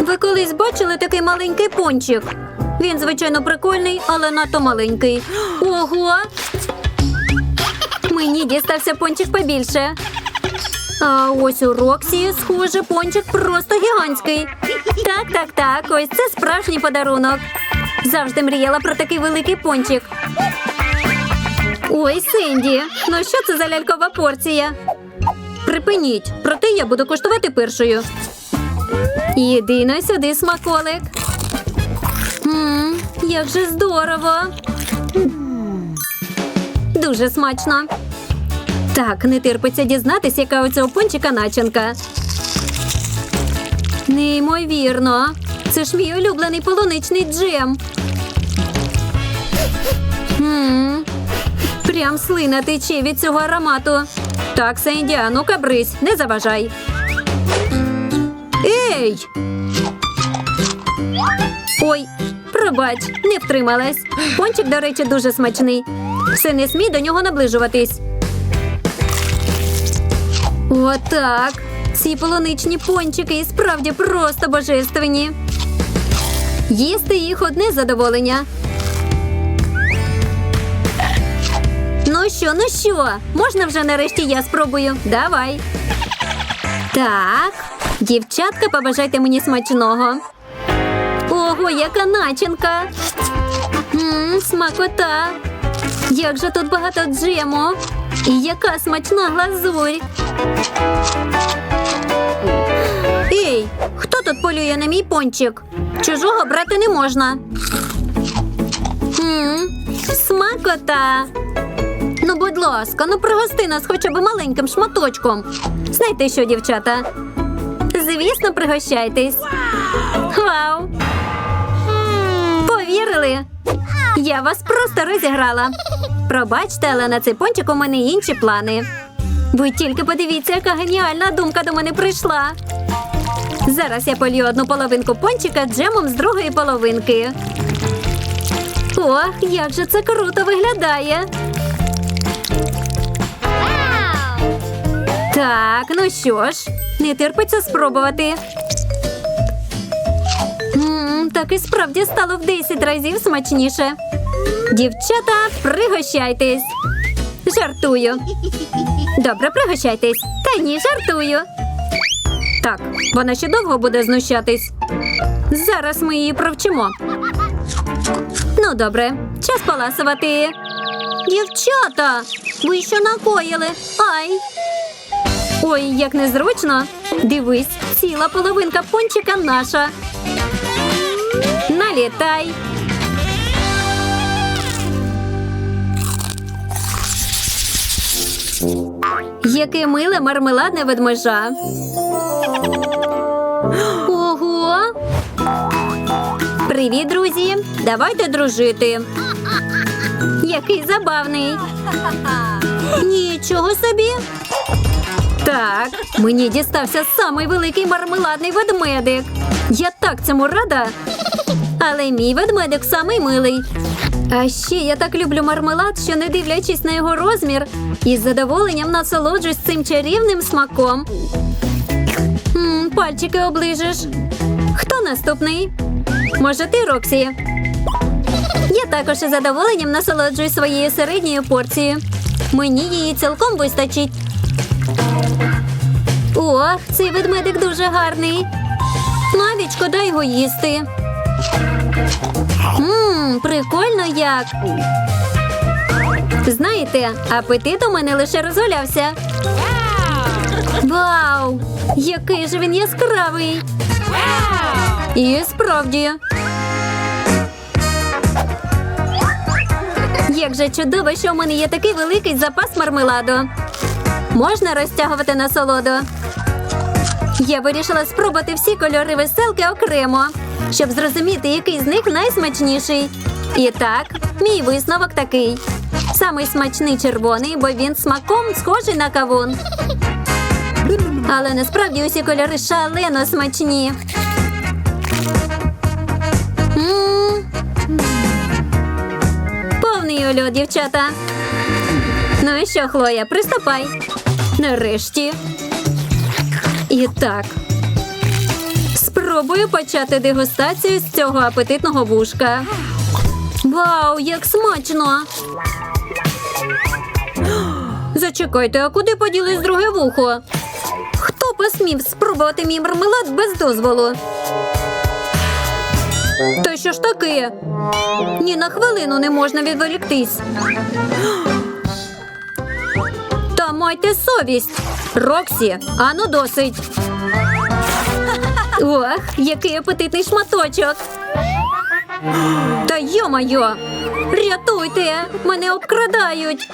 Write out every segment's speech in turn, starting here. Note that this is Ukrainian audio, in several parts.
Ви колись бачили такий маленький пончик? Він, звичайно, прикольний, але надто маленький. Ого! Мені дістався пончик побільше. А ось у Роксі, схоже, пончик просто гігантський. Так, так, так, ось це справжній подарунок. Завжди мріяла про такий великий пончик. Ой, Сенді, ну що це за лялькова порція? Припиніть, проте я буду коштувати першою. Іди на сюди, смаколик. Мм, як же здорово. Дуже смачно. Так, не терпиться дізнатися, яка у цього пончика начинка. Неймовірно. Це ж мій улюблений полуничний джем. Мм, прям слина тече від цього аромату. Так, Сенді, ну-ка брись, не заважай. Ей! Ой, пробач, не втрималась. Пончик, до речі, дуже смачний. Все не смій до нього наближуватись. Отак. Ці полуничні пончики і справді просто божественні. Їсти їх одне задоволення. Ну що, ну що? Можна вже нарешті я спробую? Давай. Так, дівчатка, побажайте мені смачного. Ого, яка начинка. Мм, смакота. Як же тут багато джему. І яка смачна глазурь. Ей, хто тут полює на мій пончик? Чужого брати не можна. Мм, смакота. Ну, будь ласка, ну пригости нас хоча б маленьким шматочком. Знаєте що, дівчата? Звісно, пригощайтесь. Вау! Повірили? Я вас просто розіграла. Пробачте, але на цей пончик у мене інші плани. Ви тільки подивіться, яка геніальна думка до мене прийшла. Зараз я полью одну половинку пончика джемом з другої половинки. Ох, як же це круто виглядає. Так, ну що ж, не терпиться спробувати. Так і справді стало в 10 разів смачніше. Дівчата, пригощайтесь. Жартую. Добре, пригощайтесь. Та ні, жартую. Так, вона ще довго буде знущатись. Зараз ми її провчимо. Ну, добре, час поласувати. Дівчата, ви що накоїли? Ай. Ой, як незручно. Дивись, ціла половинка пончика наша. Налітай. Яке миле мармеладне ведмежа. Ого. Привіт, друзі. Давайте дружити. Який забавний. Нічого собі. Так, мені дістався самий великий мармеладний ведмедик. Я так цьому рада. Але мій ведмедик самий милий. А ще я так люблю мармелад, що не дивлячись на його розмір, із задоволенням насолоджуюсь цим чарівним смаком. М, пальчики оближеш. Хто наступний? Може, ти, Роксі? Я також із задоволенням насолоджуюсь своєю середньою порцією. Мені її цілком вистачить. Ох, цей ведмедик дуже гарний. Навіть шкода його їсти. Ммм, прикольно як. Знаєте, апетит у мене лише розгулявся. Вау! Який же він яскравий! І справді. Як же чудово, що в мене є такий великий запас мармеладу. Можна розтягувати насолоду. Я вирішила спробувати всі кольори веселки окремо, щоб зрозуміти, який з них найсмачніший. І так, мій висновок такий: самий смачний червоний, бо він смаком схожий на кавун. Але насправді усі кольори шалено смачні. Повний ульот, дівчата. Ну і що, Хлоя, приступай. Нарешті. І так. Спробую почати дегустацію з цього апетитного вушка. Вау, як смачно! Зачекайте, а куди поділись друге вухо? Хто посмів спробувати мій мармелад без дозволу? Та що ж таке? Ні на хвилину не можна відволіктись. Майте совість. Роксі, ану досить. Ох, який апетитний шматочок. Та йо-майо! Рятуйте! Мене обкрадають.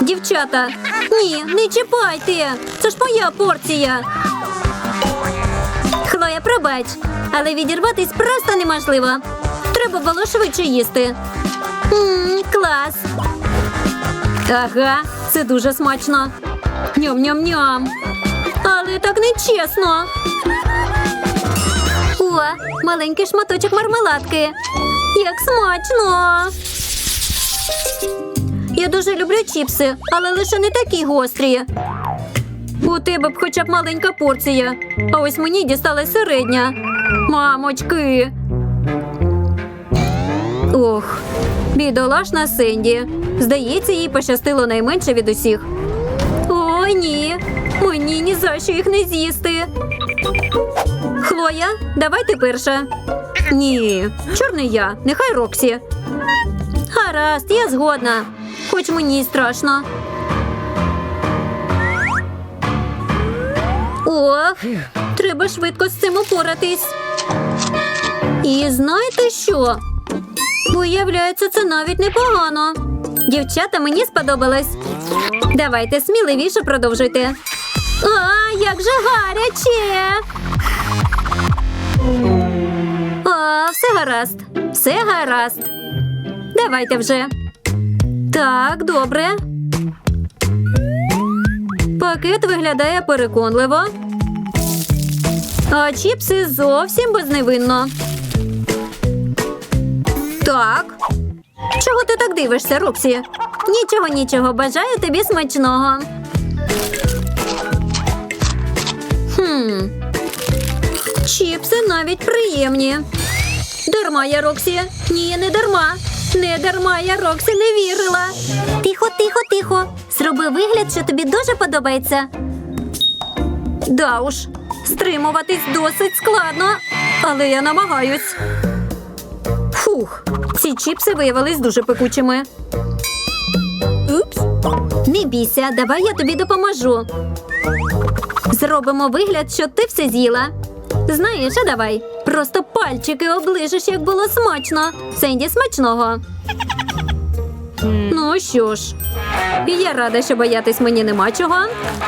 Дівчата, ні, не чіпайте! Це ж моя порція. Хлоя, пробач, але відірватись просто неможливо. Треба було швидше їсти. Ммм, клас. Ага, це дуже смачно. Ням-ням-ням. Але так нечесно. О, маленький шматочок мармеладки. Як смачно. Я дуже люблю чіпси, але лише не такі гострі. У тебе б хоча б маленька порція, а ось мені дісталась середня. Мамочки. Ох, бідолашна Сенді. Здається, їй пощастило найменше від усіх. О, ні. Мені ні за що їх не з'їсти. Хлоя, давай ти перша. Ні, чорний я, нехай Роксі. Гаразд, я згодна. Хоч мені страшно. Ох, треба швидко з цим упоратись. І знаєте що? Виявляється, це навіть непогано. Дівчата, мені сподобалось. Давайте сміливіше продовжуйте. А, як же гаряче! А, все гаразд. Все гаразд. Давайте вже. Так, добре. Пакет виглядає переконливо. А чіпси зовсім безневинно. Так. Чого ти так дивишся, Роксі? Нічого, нічого. Бажаю тобі смачного. Хм. Чіпси навіть приємні. Дарма я, Роксі. Ні, не дарма. Не дарма я Роксі не вірила. Тихо, тихо, тихо. Зроби вигляд, що тобі дуже подобається. Да уж, стримуватись досить складно, але я намагаюсь. Ці чіпси виявились дуже пекучими. Упс. Не бійся, давай я тобі допоможу. Зробимо вигляд, що ти все з'їла. Знаєш, а давай. Просто пальчики оближеш, як було смачно. Сенді смачного. Ну що ж, я рада, що боятись мені нема чого.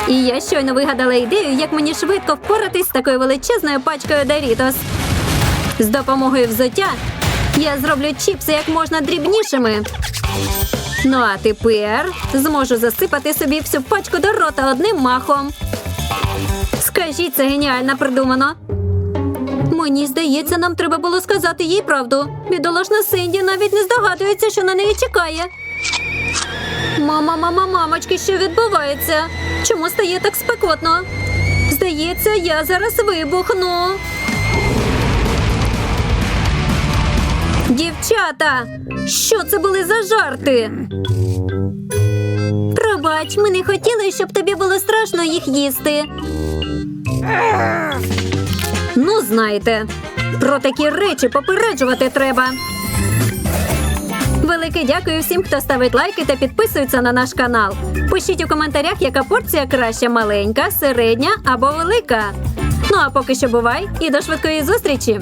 І я щойно вигадала ідею, як мені швидко впоратись з такою величезною пачкою Дорітос. З допомогою взуття я зроблю чіпси як можна дрібнішими. Ну а тепер зможу засипати собі всю пачку до рота одним махом. Скажіть, це геніально придумано. Мені здається, нам треба було сказати їй правду. Бідолашна Синді навіть не здогадується, що на неї чекає. Мама, мама, мамочки, що відбувається? Чому стає так спекотно? Здається, я зараз вибухну. Дівчата, що це були за жарти? Пробач, ми не хотіли, щоб тобі було страшно їх їсти. Ну, знаєте, про такі речі попереджувати треба. Велике дякую всім, хто ставить лайки та підписується на наш канал. Пишіть у коментарях, яка порція краща маленька, середня або велика. Ну а поки що бувай і до швидкої зустрічі!